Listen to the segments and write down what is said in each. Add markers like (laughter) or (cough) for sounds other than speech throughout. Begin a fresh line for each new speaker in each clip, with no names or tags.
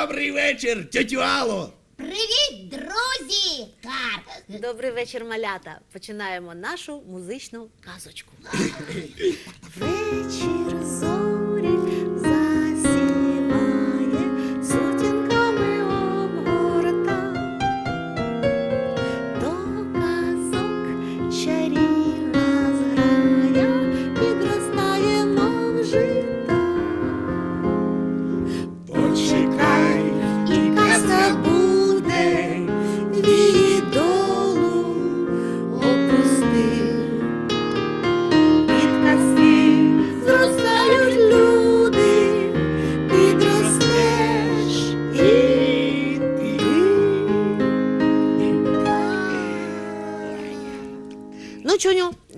Добрий вечір, тетю Алло.
Привіт, друзі! Кар.
Добрий вечір, малята. Починаємо нашу музичну казочку. Вечір зорі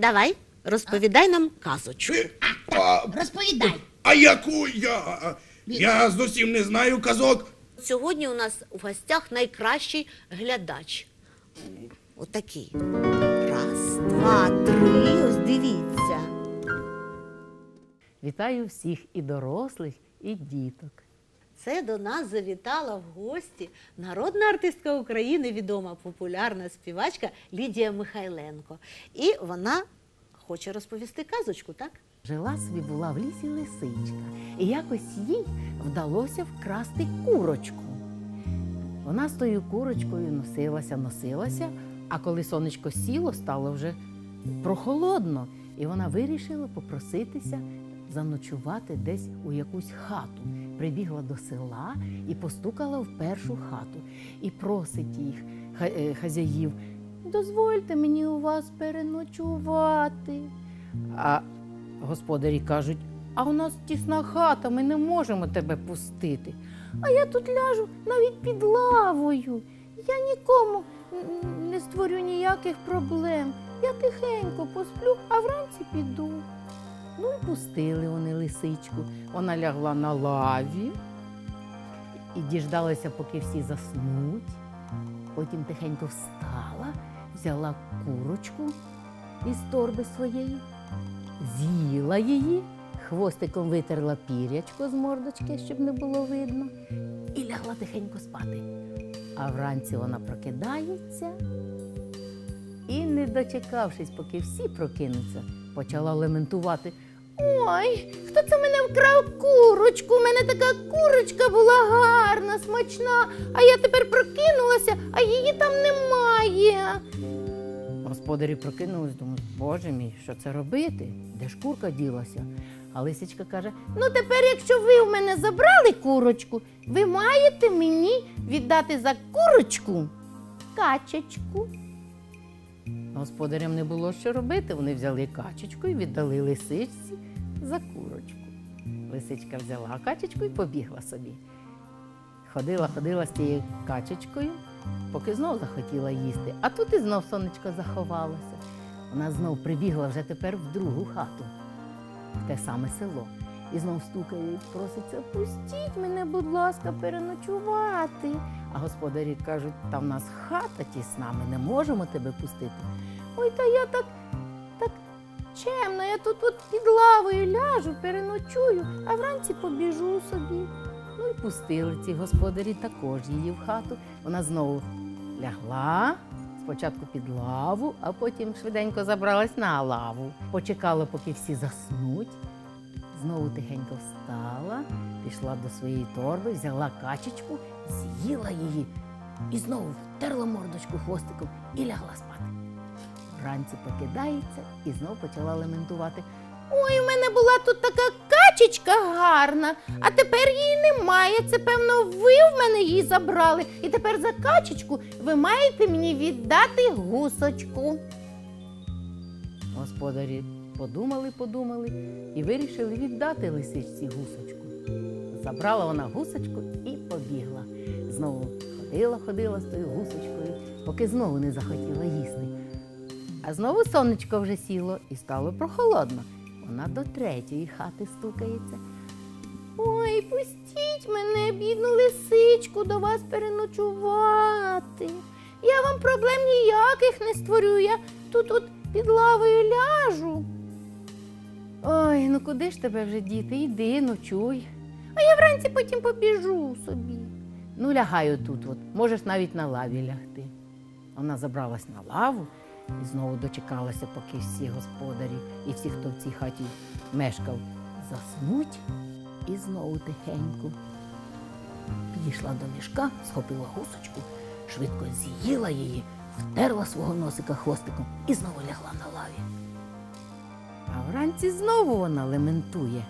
давай, розповідай нам казочку.
А,
Розповідай.
а яку я? Я зовсім не знаю казок.
Сьогодні у нас у гостях найкращий глядач. Отакий. Раз, два, три. Ось дивіться.
Вітаю всіх і дорослих, і діток.
Це до нас завітала в гості народна артистка України, відома популярна співачка Лідія Михайленко. І вона хоче розповісти казочку, так?
Жила собі була в лісі лисичка, і якось їй вдалося вкрасти курочку. Вона з тою курочкою носилася, носилася, а коли сонечко сіло, стало вже прохолодно, і вона вирішила попроситися заночувати десь у якусь хату. Прибігла до села і постукала в першу хату і просить їх е, хазяїв. Дозвольте мені у вас переночувати. А господарі кажуть: а у нас тісна хата, ми не можемо тебе пустити. А я тут ляжу навіть під лавою. Я нікому не створю ніяких проблем. Я тихенько посплю, а вранці піду. Ну і пустили вони лисичку. Вона лягла на лаві і діждалася, поки всі заснуть. Потім тихенько встала, взяла курочку із торби своєї, з'їла її, хвостиком витерла пірячко з мордочки, щоб не було видно, і лягла тихенько спати. А вранці вона прокидається і, не дочекавшись, поки всі прокинуться, почала лементувати. Ой, хто це мене вкрав курочку? У мене така курочка була гарна, смачна, а я тепер прокинулася, а її там немає. Господарі прокинулись, думають, боже мій, що це робити? Де ж курка ділася? А лисичка каже: Ну тепер, якщо ви в мене забрали курочку, ви маєте мені віддати за курочку качечку. Господарям не було що робити. Вони взяли качечку і віддали лисичці за курочку. Лисичка взяла качечку і побігла собі. Ходила, ходила з тією качечкою, поки знов захотіла їсти. А тут і знов сонечко заховалося. Вона знов прибігла вже тепер в другу хату, в те саме село. І знов стукає і проситься, пустіть мене, будь ласка, переночувати. А господарі кажуть, та в нас хата тісна, ми не можемо тебе пустити. Ой, та я так чемно, я тут от під лавою ляжу, переночую, а вранці побіжу собі. Ну і пустили ці господарі також її в хату. Вона знову лягла. Спочатку під лаву, а потім швиденько забралась на лаву. Почекала, поки всі заснуть. Знову тихенько встала, пішла до своєї торби, взяла качечку, з'їла її і знову втерла мордочку хвостиком і лягла спати. Вранці покидається і знов почала лементувати. Ой, у мене була тут така качечка гарна, а тепер її немає. Це, певно, ви в мене її забрали. І тепер за качечку ви маєте мені віддати гусочку. Господарі подумали, подумали і вирішили віддати лисичці гусочку. Забрала вона гусочку і побігла. Знову ходила, ходила з тою гусочкою, поки знову не захотіла їсти. А знову сонечко вже сіло і стало прохолодно. Вона до третьої хати стукається. Ой, пустіть мене, бідну лисичку, до вас переночувати. Я вам проблем ніяких не створю. Я тут от під лавою ляжу. Ой, ну куди ж тебе вже діти? Йди, ночуй. А я вранці потім побіжу собі. Ну, лягай отут, от. можеш навіть на лаві лягти. Вона забралась на лаву і знову дочекалася, поки всі господарі і всі, хто в цій хаті мешкав, заснуть. І знову тихенько підійшла до мішка, схопила гусочку, швидко з'їла її, втерла свого носика хвостиком і знову лягла на лаві. А вранці знову вона лементує.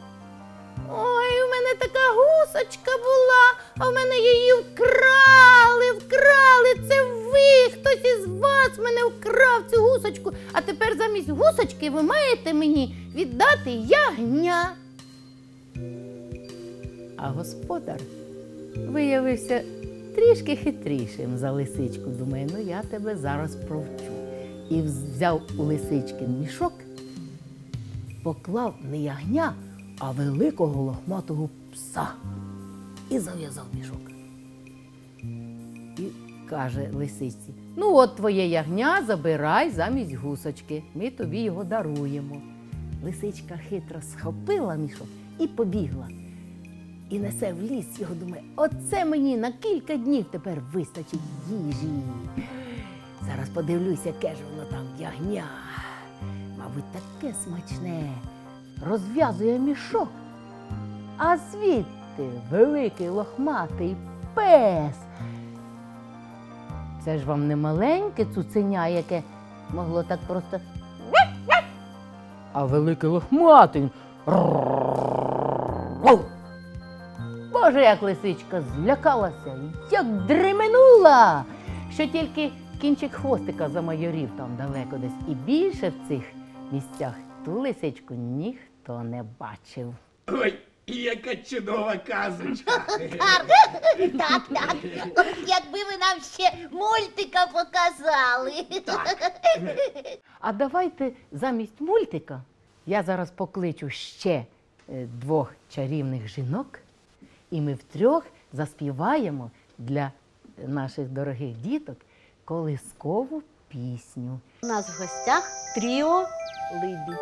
Ой, мене така гусочка була, а в мене її вкрали, вкрали. Це ви, хтось із вас мене вкрав цю гусочку, а тепер замість гусочки ви маєте мені віддати ягня. А господар виявився трішки хитрішим за лисичку. Думає, ну я тебе зараз провчу. І взяв у лисички мішок, поклав не ягня, а великого лохматого пса і зав'язав мішок. І каже лисиці: ну, от твоє ягня забирай замість гусочки. Ми тобі його даруємо. Лисичка хитро схопила мішок і побігла. І несе в ліс його думає, оце мені на кілька днів тепер вистачить їжі. Зараз подивлюся, яке ж воно там ягня. Мабуть, таке смачне. Розв'язує мішок. А звідти великий лохматий пес. Це ж вам не маленьке цуценя, яке могло так просто. А великий лохматий. Боже, як лисичка злякалася, як дременула, що тільки кінчик хвостика замайорів там далеко десь. І більше в цих місцях ту лисичку ніхто не бачив.
Ой, яка чудова казочка. (laughs)
Так, так. От Якби ви нам ще мультика показали.
А давайте замість мультика я зараз покличу ще е, двох чарівних жінок, і ми втрьох заспіваємо для наших дорогих діток колискову пісню.
У нас в гостях тріо Либідь.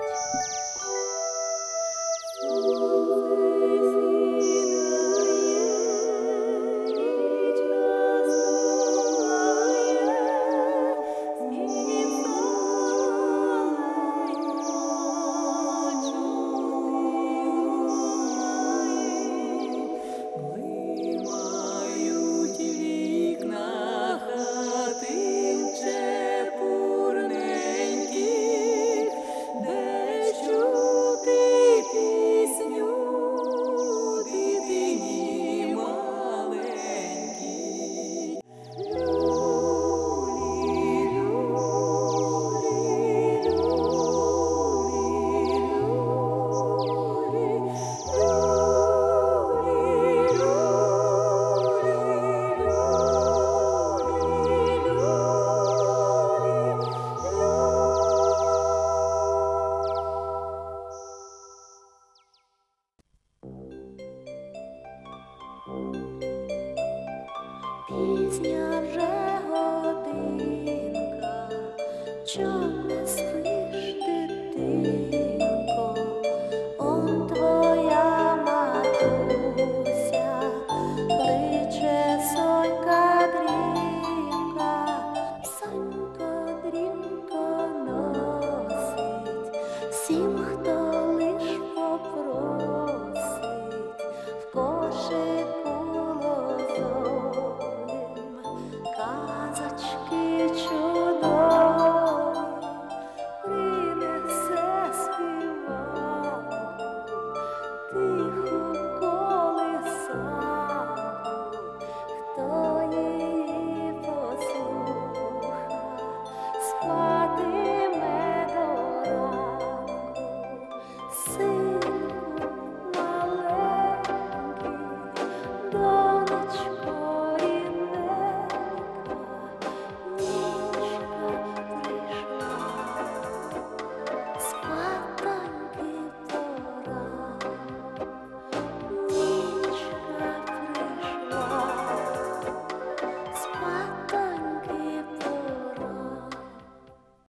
чого
слиш дитинко, он твоя матуся, кличе сонька дрімка, сонько дрімко носить всім, хто.